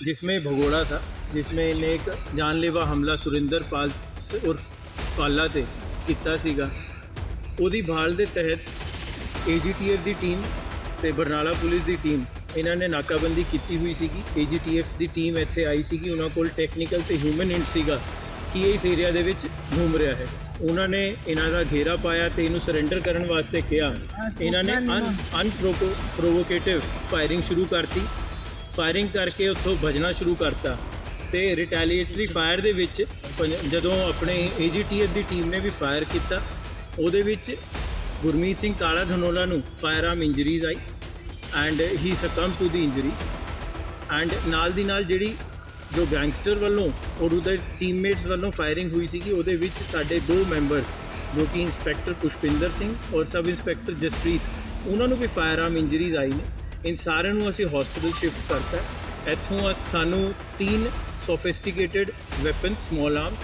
जिसमें भगोड़ा था जिसमें ਇਹਨੇ ਇੱਕ ਜਾਨਲੇਵਾ ਹਮਲਾ ਸੁਰਿੰਦਰ ਪਾਲ ਸ- ਉਰਫ ਪਾਲਾ ਤੇ ਕੀਤਾ ਸੀਗਾ ਉਹਦੀ ਭਾਲ ਦੇ ਤਹਿਤ ਏਜੀਟੀਐਫ ਦੀ ਟੀਮ ਤੇ ਬਰਨਾਲਾ ਪੁਲਿਸ ਦੀ ਟੀਮ ਇਹਨਾਂ ਨੇ ਨਾਕਾਬੰਦੀ ਕੀਤੀ ਹੋਈ ਸੀਗੀ ਏਜੀਟੀਐਫ ਦੀ ਟੀਮ ਇੱਥੇ ਆਈ ਸੀਗੀ ਉਹਨਾਂ ਕੋਲ ਟੈਕਨੀਕਲ ਤੇ ਹਿਊਮਨ ਇੰਟ ਸੀਗਾ ਕਿ ਇਹ ਇਸ ਏਰੀਆ ਦੇ ਵਿੱਚ ਘੁੰਮ ਰਿਹਾ ਹੈ ਉਹਨਾਂ ਨੇ ਇਹਨਾਂ ਦਾ ਘੇਰਾ ਪਾਇਆ ਤੇ ਇਹਨੂੰ ਸਰੈਂਡਰ ਕਰਨ ਵਾਸਤੇ ਕਿਹਾ ਇਹਨਾਂ ਨੇ ਅਨ ਪ੍ਰੋਵੋਕੇਟਿਵ ਫਾਇਰਿੰਗ ਸ਼ੁਰੂ ਕਰਤੀ ਫਾਇਰਿੰਗ ਕਰਕੇ ਉੱਥੋਂ ਭਜਣਾ ਸ਼ੁਰੂ ਕਰਤਾ ਤੇ ਰਿਟੈਲੀਏਟਰੀ ਫਾਇਰ ਦੇ ਵਿੱਚ ਪੰਜ- ਜਦੋਂ ਆਪਣੇ ਏਜੀਟੀਐਫ ਦੀ ਟੀਮ ਨੇ ਵੀ ਫਾਇਰ ਕੀਤਾ, ਉਹਦੇ ਵਿੱਚ ਗੁਰਮੀਤ ਸਿੰਘ ਕਾਲਾ ਧਨੋਲਾ ਨੂੰ firearm injuries I and he succumb to the injuries and ਨਾਲ ਦੀ ਨਾਲ ਜਿਹੜੀ ਜੋ ਗੈਂਗਸਟਰ ਵੱਲੋਂ ਔਰ ਉਹਦੇ ਟੀਮਮੇਟਸ ਵੱਲੋਂ ਫਾਇਰਿੰਗ ਹੋਈ ਸੀਗੀ, ਉਹਦੇ ਵਿੱਚ ਸਾਡੇ ਦੋ ਮੈਂਬਰਸ ਜੋ ਕਿ ਇੰਸਪੈਕਟਰ ਪੁਸ਼ਪਿੰਦਰ ਸਿੰਘ ਔਰ ਸਬ ਇੰਸਪੈਕਟਰ ਜਸਪ੍ਰੀਤ, ਉਹਨਾਂ ਨੂੰ ਵੀ ਫਾਇਰ ਆਰਮ ਇੰਜਰੀਜ਼ ਆਈ ਨੇ। ਇਨ ਸਾਰਿਆਂ ਨੂੰ ਅਸੀਂ ਹਸਪੀਟਲ ਸ਼ਿਫਟ ਕਰਤਾ ਇੱਥੋਂ ਅਸ- ਸਾਨੂੰ ਤਿੰਨ ਸੋਫਿਸਟੀਕੇਟਿਡ ਵੈਪਨ ਸਮਾਲ ਆਰਮਸ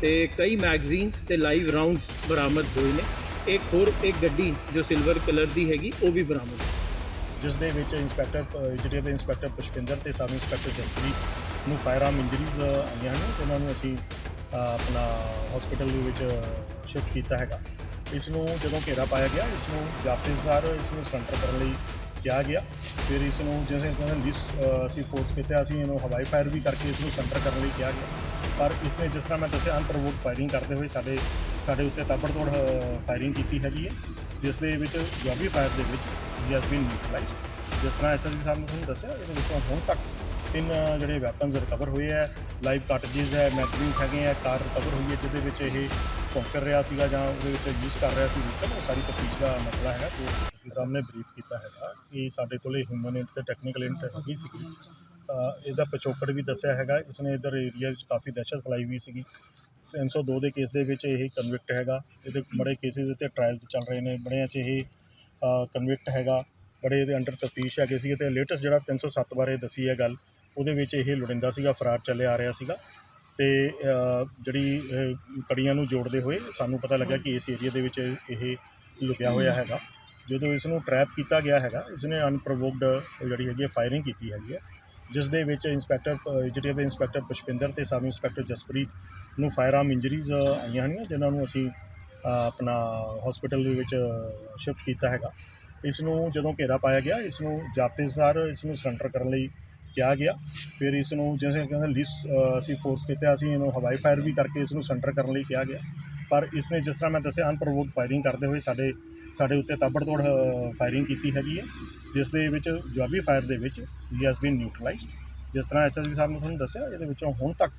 ਤੇ ਕਈ ਮੈਗਜ਼ੀਨਸ ਤੇ ਲਾਈਵ ਰਾਉਂਡਸ ਬਰਾਮਦ ਹੋਏ ਨੇ। ਇੱਕ ਹੋਰ ਇੱਕ ਗੱਡੀ ਜੋ ਸਿਲਵਰ ਕਲਰ ਦੀ ਹੈਗੀ, ਉਹ ਵੀ ਬਰਾਮਦ ਹੋਈ। ਜਿਸ ਦੇ ਵਿੱਚ ਇੰਸਪੈਕਟਰ ਜਿਹੜੇ ਦੇ ਇੰਸਪੈਕਟਰ ਪੁਸ਼ਪਿੰਦਰ ਤੇ ਸਬ ਇੰਸਪੈਕਟਰ ਜਸਪ੍ਰੀਤ ਨੂੰ ਫਾਇਰ ਆਰਮ ਇੰਜਰੀਜ਼ ਆਈਆਂ ਨੇ ਉਹਨਾਂ ਨੂੰ ਅਸੀਂ ਆਪਣਾ ਹਸਪੀਟਲ ਦੇ ਵਿੱਚ ਸ਼ਿਫਟ ਕੀਤਾ ਹੈਗਾ। ਇਸ ਨੂੰ ਜਦੋਂ ਘੇਰਾ ਪਾਇਆ ਗਿਆ, ਇਸ ਨੂੰ ਜਾਪਤੇਦਾਰ ਇਸ ਨੂੰ ਸਰੈਂਡਰ ਕਰਨ ਲਈ ਕਿਹਾ ਗਿਆ। ਫਿਰ ਇਸ ਨੂੰ ਜਿਵੇਂ ਕਹਿੰਦੇ ਲਿਸ ਅਸੀਂ ਫੋਰਸ ਕੀਤਾ ਅਸੀਂ ਇਹਨੂੰ ਹਵਾਈ ਫਾਇਰ ਵੀ ਕਰਕੇ ਇਸ ਨੂੰ ਸਰੈਂਡਰ ਕਰਨ ਲਈ ਕਿਹਾ ਗਿਆ। ਪਰ ਇਸ ਨੇ ਜਿਸ ਤਰ੍ਹਾਂ ਮੈਂ ਦੱਸਿਆ ਅਨਪ੍ਰੋਵੋਕ ਫਾਇਰਿੰਗ ਕਰਦੇ ਹੋਏ ਸਾਡੇ ਸਾਡੇ ਉੱਤੇ ਤਾਬੜਤੋੜ ਫਾਇਰਿੰਗ ਕੀਤੀ ਹੈਗੀ ਹੈ। ਜਿਸ ਦੇ ਵਿੱਚ ਜਵਾਬੀ ਫਾਇਰ ਦੇ ਵਿੱਚ ਹੀ ਹੈਜ਼ ਬੀਨ ਨਿਊਟਰਲਾਈਜ਼ਡ ਜਿਸ ਤਰ੍ਹਾਂ ਐਸਐਸਪੀ ਸਾਹਿਬ ਨੇ ਤੁਹਾਨੂੰ ਦੱਸਿਆ, ਇਹਦੇ ਵਿੱਚੋਂ ਹੁਣ ਤੱਕ ਤਿੰਨ ਜਿਹੜੇ ਵੈਪਨਸ ਰਿਕਵਰ ਹੋਏ ਹੈ। ਲਾਈਵ ਕਾਰਟ੍ਰਿਜਸ ਹੈ ਮੈਗਜ਼ੀਨਸ ਹੈਗੇ ਆ ਕਾਰ ਰਿਕਵਰ ਹੋਈ ਹੈ, ਜਿਹਦੇ ਵਿੱਚ ਇਹ ਘੁੰਮ ਰਿਹਾ ਸੀਗਾ ਜਾਂ ਉਹਦੇ ਵਿੱਚ ਯੂਜ਼ ਕਰ ਰਿਹਾ ਸੀ। ਵਹੀਕਲ ਉਹ ਸਾਰੀ ਤਫਤੀਸ਼ ਦਾ ਮਸਲਾ ਹੈਗਾ। ਜੋ ਸਾਹਿਬ ਨੇ ਬਰੀਫ ਕੀਤਾ ਹੈਗਾ ਕਿ ਸਾਡੇ ਕੋਲੇ ਹਿਊਮਨ ਇੰਟ ਤੇ ਟੈਕਨੀਕਲ ਇੰਟ ਹੈਗੀ ਸੀਗੀ। ਇਹਦਾ ਪਿਛੋਕੜ ਵੀ ਦੱਸਿਆ ਹੈਗਾ। ਇਸਨੇ ਇਧਰ ਏਰੀਆ ਵਿੱਚ ਕਾਫੀ ਦਹਿਸ਼ਤ ਫੈਲਾਈ ਹੋਈ ਸੀਗੀ। 302 ਦੇ ਕੇਸ ਦੇ ਵਿੱਚ ਇਹ ਕਨਵਿਕਟ ਹੈਗਾ। ਇਹਦੇ ਬੜੇ ਕੇਸਿਸ ਤੇ ਟ੍ਰਾਇਲ ਚੱਲ ਰਹੇ ਨੇ। ਬੜਿਆਂ 'ਚ ਇਹ ਕਨਵਿਕਟ ਹੈਗਾ। ਬੜੇ ਇਹਦੇ ਅੰਡਰ ਤਫਤੀਸ਼ ਹੈਗੇ ਸੀਗੇ ਤੇ ਲੇਟੈਸਟ ਜਿਹੜਾ 307 ਬਾਰੇ ਦੱਸੀ ਹੈ ਗੱਲ, ਉਹਦੇ ਵਿੱਚ ਇਹ ਲੁੜਿੰਦਾ ਸੀਗਾ, ਫਰਾਰ ਚੱਲਿਆ ਆ ਰਿਹਾ ਸੀਗਾ। ਤੇ ਜਿਹੜੀ ਕੜੀਆਂ ਨੂੰ ਜੋੜਦੇ ਹੋਏ ਸਾਨੂੰ ਪਤਾ ਲੱਗਾ ਕਿ ਇਸ ਏਰੀਆ ਦੇ ਵਿੱਚ ਇਹ ਲੁਕਿਆ ਹੋਇਆ ਹੈਗਾ। ਜਦੋਂ ਇਸ ਨੂੰ ਟਰੈਪ ਕੀਤਾ ਗਿਆ ਹੈਗਾ ਇਸ ਨੇ ਅਨਪ੍ਰੋਵੋਕਡ ਜਿਹੜੀ ਹੈਗੀ ਫਾਇਰਿੰਗ ਕੀਤੀ ਹੈਗੀ ਹੈ ਜਿਸ ਦੇ ਵਿੱਚ ਇੰਸਪੈਕਟਰ ਜਿਹੜੇ ਦੇ ਇੰਸਪੈਕਟਰ ਪੁਸ਼ਪਿੰਦਰ ਤੇ ਸਬ ਇੰਸਪੈਕਟਰ ਜਸਪ੍ਰੀਤ ਨੂੰ ਫਾਇਰ ਆਰਮ ਇੰਜਰੀਜ਼ ਆਈਆਂ ਹਨ ਜਿਨ੍ਹਾਂ ਨੂੰ ਅਸੀਂ ਆਪਣਾ ਹਸਪੀਟਲ ਦੇ ਵਿੱਚ ਸ਼ਿਫਟ ਕੀਤਾ ਹੈਗਾ। ਇਸ ਨੂੰ ਜਦੋਂ ਘੇਰਾ ਪਾਇਆ ਗਿਆ ਇਸ ਨੂੰ ਜਾਪਤੇਦਾਰ ਇਸ ਨੂੰ ਸਰੈਂਡਰ ਕਰਨ ਲਈ ਕਿਹਾ ਗਿਆ। ਫਿਰ ਇਸ ਨੂੰ ਜਿਵੇਂ ਕਹਿੰਦੇ, ਲਿਸ ਅਸੀਂ ਫੋਰਸ ਕੀਤਾ, ਅਸੀਂ ਇਹਨੂੰ ਹਵਾਈ ਫਾਇਰ ਵੀ ਕਰਕੇ ਇਸ ਨੂੰ ਸਰੈਂਡਰ ਕਰਨ ਲਈ ਕਿਹਾ ਗਿਆ। ਪਰ ਇਸ ਨੇ ਜਿਸ ਤਰ੍ਹਾਂ ਮੈਂ ਦੱਸਿਆ ਅਨਪ੍ਰੋਵੋਕ ਫਾਇਰਿੰਗ ਕਰਦੇ ਹੋਏ ਸਾਡੇ ਸਾਡੇ ਉੱਤੇ ਤਾਬੜਤੋੜ ਫਾਇਰਿੰਗ ਕੀਤੀ ਹੈਗੀ ਹੈ। ਜਿਸ ਦੇ ਵਿੱਚ ਜਵਾਬੀ ਫਾਇਰ ਦੇ ਵਿੱਚ ਹੀ ਹੈਜ਼ ਬੀਨ ਨਿਊਟਰਲਾਈਜ਼ਡ ਜਿਸ ਤਰ੍ਹਾਂ ਐਸਐਸਪੀ ਸਾਹਿਬ ਨੇ ਤੁਹਾਨੂੰ ਦੱਸਿਆ, ਇਹਦੇ ਵਿੱਚੋਂ ਹੁਣ ਤੱਕ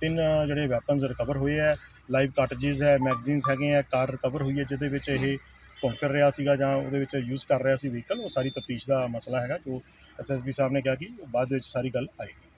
ਤਿੰਨ ਜਿਹੜੇ ਵੈਪਨਸ ਰਿਕਵਰ ਹੋਏ ਹੈ। ਲਾਈਵ ਕਾਰਟ੍ਰਿਜਸ ਹੈ ਮੈਗਜ਼ੀਨਸ ਹੈਗੇ ਆ ਕਾਰ ਰਿਕਵਰ ਹੋਈ ਹੈ, ਜਿਹਦੇ ਵਿੱਚ ਇਹ ਘੁੰਮ ਫਿਰ ਰਿਹਾ ਸੀਗਾ ਜਾਂ ਉਹਦੇ ਵਿੱਚ ਯੂਜ਼ ਕਰ ਰਿਹਾ ਸੀ ਵਹੀਕਲ ਉਹ ਸਾਰੀ ਤਫਤੀਸ਼ ਦਾ ਮਸਲਾ ਹੈਗਾ, ਜੋ ਐਸਐਸਪੀ ਸਾਹਿਬ ਨੇ ਕਿਹਾ ਕਿ ਬਾਅਦ ਵਿੱਚ ਸਾਰੀ ਗੱਲ ਆਏਗੀ।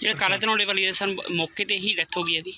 ਜਿਹੜਾ ਕਾਲਾ ਧਨੋਲੇ ਵਾਲੀ ਸਰ, ਮੌਕੇ ਤੇ ਹੀ ਡੈਥ ਹੋ ਗਈ ਇਹਦੀ।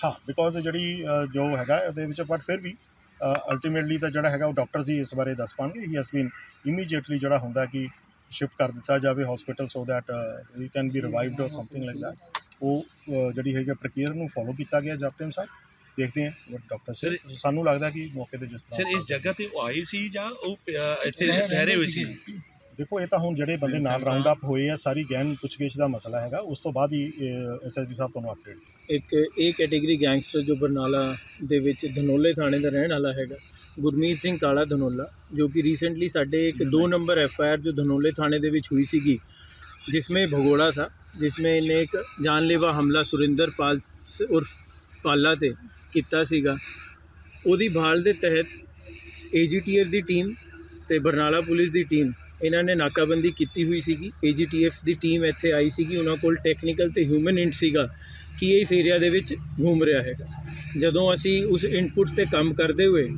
ਹਾਂ ਬਿਕੋਜ਼ ਜਿਹੜੀ ਜੋ ਹੈਗਾ ਉਹਦੇ ਵਿੱਚ ਬਟ ਫਿਰ ਵੀ ਅਲਟੀਮੇਟਲੀ ਤਾਂ ਜਿਹੜਾ ਹੈਗਾ ਉਹ ਡਾਕਟਰਸ ਹੀ ਇਸ ਬਾਰੇ ਦੱਸ ਪਾਣਗੇ। ਹੀ ਹੈਜ਼ ਬੀਨ ਇਮੀਡੀਏਟਲੀ ਜਿਹੜਾ ਹੁੰਦਾ ਕਿ ਸ਼ਿਫਟ ਕਰ ਦਿੱਤਾ ਜਾਵੇ hospital so that he can be revived or something like that ਉਹ ਜਿਹੜੀ ਹੈਗੀ ਪ੍ਰਕਿਰਿਆ ਨੂੰ ਫੋਲੋ ਕੀਤਾ ਗਿਆ ਜਬ ਤੱਕ ਸਾਹਿਬ ਦੇਖਦੇ ਹਾਂ ਵਟ ਡਾਕਟਰ ਸੇ ਸਾਨੂੰ ਲੱਗਦਾ ਕਿ ਮੌਕੇ ਤੇ ਜਿਸ ਤਰ੍ਹਾਂ ਸਰ ਇਸ ਜਗ੍ਹਾ ਤੇ ਉਹ ਆਏ ਸੀ ਜਾਂ ਉਹ ਇੱਥੇ ਠਹਿਰੇ ਹੋਏ ਸੀ? ਦੇਖੋ ਇਹ ਤਾਂ ਹੁਣ ਜਿਹੜੇ ਬੰਦੇ ਨਾਲ ਰਾਉਂਡ ਅਪ ਹੋਏ ਆ ਸਾਰੀ ਗੈਨ ਪੁੱਛਗਿੱਛ ਦਾ ਮਸਲਾ ਹੈਗਾ ਉਸ ਤੋਂ ਬਾਅਦ ਹੀ ਐਸਐਸਪੀ ਸਾਹਿਬ ਤੁਹਾਨੂੰ ਅਪਡੇਟ ਇੱਕ ਇਹ ਕੈਟਾਗਰੀ ਗੈਂਗਸਟਰ ਜੋ ਬਰਨਾਲਾ ਦੇ ਵਿੱਚ ਧਨੋਲੇ ਥਾਣੇ ਦਾ ਰਹਿਣ ਵਾਲਾ ਹੈਗਾ ਗੁਰਮੀਤ ਸਿੰਘ ਕਾਲਾ ਧਨੋਲਾ ਜੋ ਕਿ ਰੀਸੈਂਟਲੀ ਸਾਡੇ ਇੱਕ 2 ਨੰਬਰ ਐਫ ਆਈ ਆਰ ਜੋ ਧਨੋਲੇ ਥਾਣੇ ਦੇ ਵਿੱਚ हुई ਸੀਗੀ जिसमें भगोड़ा था जिसमें ਇਹਨੇ ਇੱਕ ਜਾਨਲੇਵਾ ਹਮਲਾ ਸੁਰਿੰਦਰ ਪਾਲ ਸ- ਉਰਫ ਪਾਲਾ ਤੇ ਕੀਤਾ ਸੀਗਾ ਉਹਦੀ ਭਾਲ ਦੇ ਤਹਿਤ ਏਜੀਟੀਐਫ ਦੀ ਟੀਮ ਤੇ ਬਰਨਾਲਾ ਪੁਲਿਸ ਦੀ ਟੀਮ ਇਹਨਾਂ ਨੇ ਨਾਕਾਬੰਦੀ ਕੀਤੀ ਹੋਈ ਸੀਗੀ। ਏਜੀਟੀਐਫ ਦੀ ਟੀਮ ਇੱਥੇ ਆਈ ਸੀਗੀ। ਉਹਨਾਂ ਕੋਲ ਟੈਕਨੀਕਲ ਤੇ ਹਿਊਮਨ ਇੰਟ ਸੀਗਾ ਕਿ ਇਹ ਇਸ ਏਰੀਆ ਦੇ ਵਿੱਚ ਘੁੰਮ ਰਿਹਾ ਹੈਗਾ। ਜਦੋਂ ਅਸੀਂ ਉਸ ਇਨਪੁਟ ਤੇ ਕੰਮ ਕਰਦੇ ਹੋਏ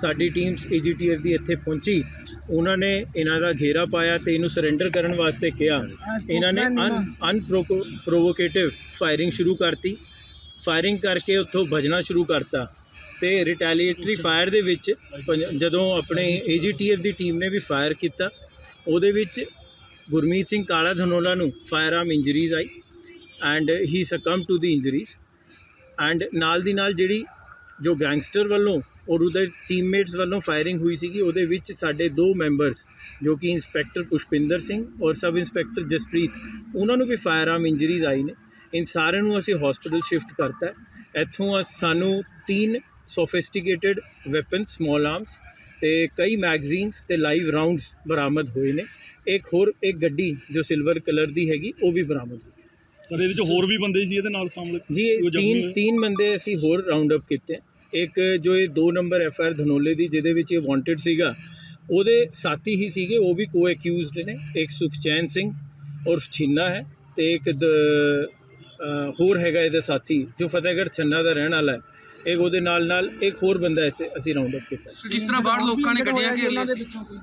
ਸਾਡੀ ਟੀਮਸ ਏਜੀਟੀਐਫ ਦੀ ਇੱਥੇ ਪਹੁੰਚੀ ਉਹਨਾਂ ਨੇ ਇਹਨਾਂ ਦਾ ਘੇਰਾ ਪਾਇਆ ਤੇ ਇਹਨੂੰ ਸਰੈਂਡਰ ਕਰਨ ਵਾਸਤੇ ਕਿਹਾ। ਇਹਨਾਂ ਨੇ ਅਨ ਪ੍ਰੋਵੋਕੇਟਿਵ ਫਾਇਰਿੰਗ ਸ਼ੁਰੂ ਕਰਤੀ। ਫਾਇਰਿੰਗ ਕਰਕੇ ਉੱਥੋਂ ਭਜਣਾ ਸ਼ੁਰੂ ਕਰਤਾ ਤੇ ਰਿਟੈਲੀਏਟਰੀ ਫਾਇਰ ਦੇ ਵਿੱਚ ਜਦੋਂ ਆਪਣੇ ਏਜੀਟੀਐਫ ਦੀ ਟੀਮ ਨੇ ਵੀ ਫਾਇਰ ਕੀਤਾ ਉਹਦੇ ਵਿੱਚ ਗੁਰਮੀਤ ਸਿੰਘ ਕਾਲਾ ਧਨੋਲਾ ਨੂੰ firearm injuries I and he succumb to the injuries and ਨਾਲ ਦੀ ਨਾਲ ਜਿਹੜੀ ਜੋ ਗੈਂਗਸਟਰ ਵੱਲੋਂ ਔਰ ਉਹਦੇ ਟੀਮਮੇਟਸ ਵੱਲੋਂ ਫਾਇਰਿੰਗ ਹੋਈ ਸੀਗੀ, ਉਹਦੇ ਵਿੱਚ ਸਾਡੇ ਦੋ ਮੈਂਬਰਸ ਜੋ ਕਿ ਇੰਸਪੈਕਟਰ ਪੁਸ਼ਪਿੰਦਰ ਸਿੰਘ ਔਰ ਸਬ ਇੰਸਪੈਕਟਰ ਜਸਪ੍ਰੀਤ, ਉਹਨਾਂ ਨੂੰ ਵੀ ਫਾਇਰ ਆਰਮ ਇੰਜਰੀਜ਼ ਆਈ ਨੇ। ਇਨ ਸਾਰਿਆਂ ਨੂੰ ਅਸੀਂ ਹਸਪੀਟਲ ਸ਼ਿਫਟ ਕਰਤਾ ਇੱਥੋਂ ਅਸ- ਸਾਨੂੰ ਤਿੰਨ ਸੋਫਿਸਟੀਕੇਟਿਡ ਵੈਪਨ ਸਮਾਲ ਆਰਮਸ ਤੇ ਕਈ ਮੈਗਜ਼ੀਨਸ ਤੇ ਲਾਈਵ ਰਾਉਂਡਸ ਬਰਾਮਦ ਹੋਏ ਨੇ। ਇੱਕ ਹੋਰ ਇੱਕ ਗੱਡੀ ਜੋ ਸਿਲਵਰ ਕਲਰ ਦੀ ਹੈਗੀ ਉਹ ਵੀ ਬਰਾਮਦ ਹੋਈ। ਸਰ ਇਹਦੇ ਵਿੱਚ ਹੋਰ ਵੀ ਬੰਦੇ ਸੀ ਇਹਦੇ ਨਾਲ ਸਾਹਮਣੇ? ਜੀ ਤਿੰਨ? ਤਿੰਨ ਬੰਦੇ ਅਸੀਂ ਹੋਰ ਰਾਉਂਡ ਅਪ ਕੀਤੇ। ਇੱਕ ਜੋ ਇਹ 2 ਨੰਬਰ ਐਫ ਆਰ ਧਨੋਲੇ ਦੀ ਜਿਹਦੇ ਵਿੱਚ ਇਹ ਵਾਂਟਡ ਸੀਗਾ ਉਹਦੇ ਸਾਥੀ ਹੀ ਸੀਗੇ ਉਹ ਵੀ ਕੋ ਅਕਿਊਜ਼ਡ ਨੇ। ਇੱਕ ਸੁਖਚੈਨ ਸਿੰਘ ਉਰਫ ਛੀਨਾ ਹੈ ਤੇ ਇੱਕ ਦ- ਹੋਰ ਹੈਗਾ ਇਹਦਾ ਸਾਥੀ ਜੋ ਫਤਿਹਗੜ੍ਹ ਛੰਨਾ ਦਾ ਰਹਿਣ ਵਾਲਾ ਹੈ। ਇੱਕ ਉਹਦੇ ਨਾਲ ਨਾਲ ਇੱਕ ਹੋਰ ਬੰਦਾ ਐਸੇ ਅਸੀਂ ਰਾਉਂਡ ਅਪ ਕੀਤਾ। ਜਿਸ ਤਰ੍ਹਾਂ ਬਾਹਰ ਲੋਕਾਂ ਨੇ ਗੱਡੀਆਂ ਘੇਰ ਦੇ ਵਿੱਚੋਂ ਕੋਈ?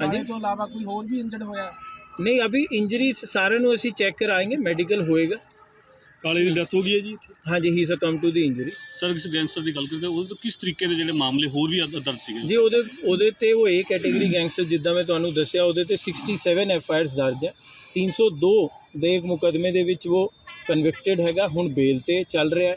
ਹਾਂਜੀ। ਤੋਂ ਇਲਾਵਾ ਕੋਈ ਹੋਰ ਵੀ ਇੰਜਰਡ ਹੋਇਆ? ਨਹੀਂ ਅਭੀ ਇੰਜਰੀਜ਼ ਸਾਰਿਆਂ ਨੂੰ ਅਸੀਂ ਚੈੱਕ ਕਰਾਏਂਗੇ ਮੈਡੀਕਲ ਹੋਏਗਾ। ਕਾਲੇ ਦੀ ਡੈਥ ਹੋ ਗਈ ਹੈ ਜੀ ਹਾਂਜੀ he succumb to the injuries sir ਇਸ ਗੈਂਗਸਟਰ ਦੀ ਗੱਲ ਕਰਦੇ ਉਹਦੇ ਤੋਂ ਕਿਸ ਤਰੀਕੇ ਦੇ ਜਿਹੜੇ ਮਾਮਲੇ ਹੋਰ ਵੀ ਦਰਜ ਸੀਗੇ? ਜੀ ਉਹਦੇ ਉਹਦੇ ਤੇ ਉਹ ਏ ਕੈਟਾਗਰੀ ਗੈਂਗਸਟਰ ਜਿੱਦਾਂ ਮੈਂ ਤੁਹਾਨੂੰ ਦੱਸਿਆ ਉਹਦੇ ਤੇ 67 ਐਫ ਆਈ ਆਰਸ ਦਰਜ ਹੈ। 302 ਦੇ ਇੱਕ ਮੁਕਦਮੇ ਦੇ ਵਿੱਚ ਉਹ ਕਨਵਿਕਟਡ ਹੈਗਾ ਹੁਣ ਬੇਲ ਤੇ ਚੱਲ ਰਿਹਾ ਹੈ।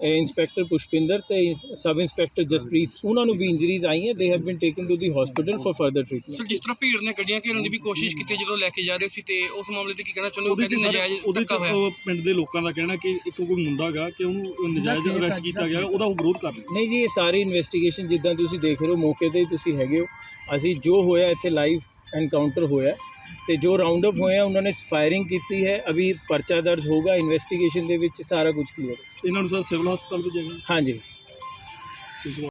ਇੰਸਪੈਕਟਰ ਪੁਸ਼ਪਿੰਦਰ ਤੇ ਸਬ ਇੰਸਪੈਕਟਰ ਜਸਪ੍ਰੀਤ ਉਹਨਾਂ ਨੂੰ ਵੀ ਇੰਜਰੀਜ਼ ਆਈਆਂ they have been taken to the hospital for further sir treatment ਜਿਸ ਤਰ੍ਹਾਂ ਭੀੜ ਨੇ ਗੱਡੀਆਂ ਘੇਰਨ ਦੀ ਵੀ ਕੋਸ਼ਿਸ਼ ਕੀਤੀ ਜਦੋਂ ਲੈ ਕੇ ਜਾ ਰਹੇ ਸੀ ਤੇ ਉਸ ਮਾਮਲੇ ਤੇ ਕੀ ਕਹਿਣਾ ਚਾਹੁੰਦੇ ਹੋ? ਉਹਦੇ ਚ ਸਰ ਨਜਾਇਜ਼ ਉਹਦੇ ਚ ਪਿੰਡ ਦੇ ਲੋਕਾਂ ਦਾ ਕਹਿਣਾ ਕਿ ਇੱਕ ਕੋਈ ਮੁੰਡਾ ਗਾ ਕਿ ਉਹਨੂੰ ਨਜਾਇਜ਼ ਅਰੈਸਟ ਕੀਤਾ ਗਿਆ ਉਹਦਾ ਉਹ ਵਿਰੋਧ ਕਰ ਰਿਹਾ ਨਹੀਂ ਜੀ ਇਹ ਸਾਰੀ ਇਨਵੈਸਟੀਗੇਸ਼ਨ ਜਿੱਦਾਂ ਤੁਸੀਂ ਦੇਖ ਰਹੇ ਹੋ ਮੌਕੇ ਤੇ ਹੀ ਤੁਸੀਂ ਹੈਗੇ ਹੋ। ਅਸੀਂ ਜੋ ਹੋਇਆ ਇੱਥੇ ਲਾਈਵ ਐਨਕਾਊਂਟਰ ਹੋਇਆ। ਤੇ ਜੋ ਰਾਉਂਡ ਅਪ ਹੋਇਆ ਉਹਨਾਂ ਨੇ ਫਾਇਰਿੰਗ ਕੀਤੀ ਹੈ। ਅਭੀ ਪਰਚਾ ਦਰਜ ਹੋਗਾ ਇਨਵੈਸਟੀਗੇਸ਼ਨ ਦੇ ਵਿੱਚ ਸਾਰਾ ਕੁਝ ਕਲੀਅਰ ਇਹਨਾਂ ਨੂੰ ਸਰ ਸਿਵਲ ਹਸਪਤਾਲ ਭੇਜਿਆ ਗਿਆ? ਹਾਂਜੀ।